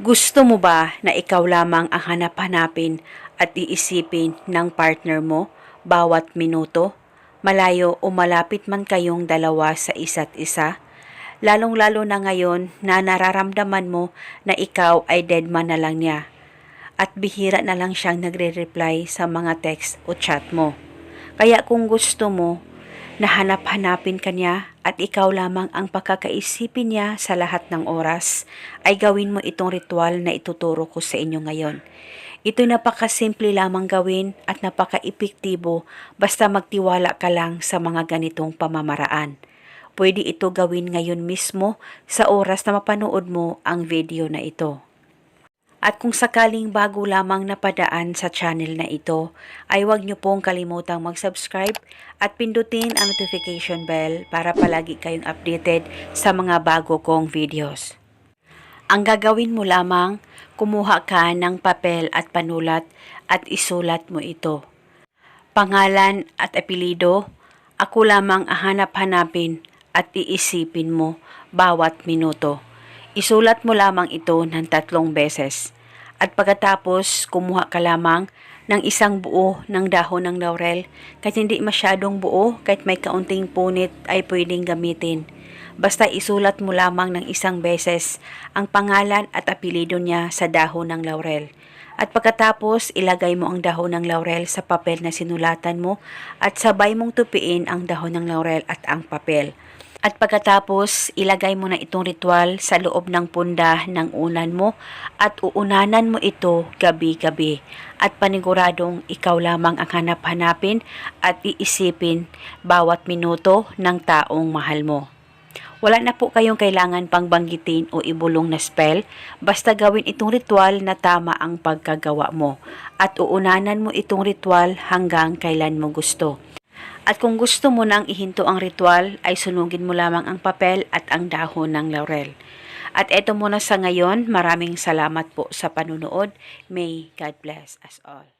Gusto mo ba na ikaw lamang ang hanap-hanapin at iisipin ng partner mo bawat minuto? Malayo o malapit man kayong dalawa sa isa't isa? Lalong-lalo na ngayon na nararamdaman mo na ikaw ay dead man na lang niya at bihira na lang siyang nagre-reply sa mga text o chat mo. Kaya kung gusto mo, nahanap-hanapin ka niya at ikaw lamang ang pagkakaisipin niya sa lahat ng oras, ay gawin mo itong ritual na ituturo ko sa inyo ngayon. Ito napakasimple lamang gawin at napaka-epektibo basta magtiwala ka lang sa mga ganitong pamamaraan. Pwede ito gawin ngayon mismo sa oras na mapanood mo ang video na ito. At kung sakaling bago lamang napadaan sa channel na ito, ay huwag niyo pong kalimutang mag-subscribe at pindutin ang notification bell para palagi kayong updated sa mga bago kong videos. Ang gagawin mo lamang, kumuha ka ng papel at panulat at isulat mo ito. Pangalan at apelido, ako lamang ahanap-hanapin at iisipin mo bawat minuto. Isulat mo lamang ito ng tatlong beses. At pagkatapos, kumuha ka lamang ng isang buo ng dahon ng laurel. Kahit hindi masyadong buo, kahit may kaunting punit ay pwedeng gamitin. Basta isulat mo lamang ng isang beses ang pangalan at apelido niya sa dahon ng laurel. At pagkatapos, ilagay mo ang dahon ng laurel sa papel na sinulatan mo at sabay mong tupiin ang dahon ng laurel at ang papel. At pagkatapos, ilagay mo na itong ritual sa loob ng punda ng unan mo at uunanan mo ito gabi-gabi. At paniguradong ikaw lamang ang hanap-hanapin at iisipin bawat minuto ng taong mahal mo. Wala na po kayong kailangan pang banggitin o ibulong na spell, basta gawin itong ritual na tama ang pagkagawa mo at uunanan mo itong ritual hanggang kailan mo gusto. At kung gusto mo nang ihinto ang ritual, ay sunugin mo lamang ang papel at ang dahon ng laurel. At eto muna sa ngayon, maraming salamat po sa panunood. May God bless us all.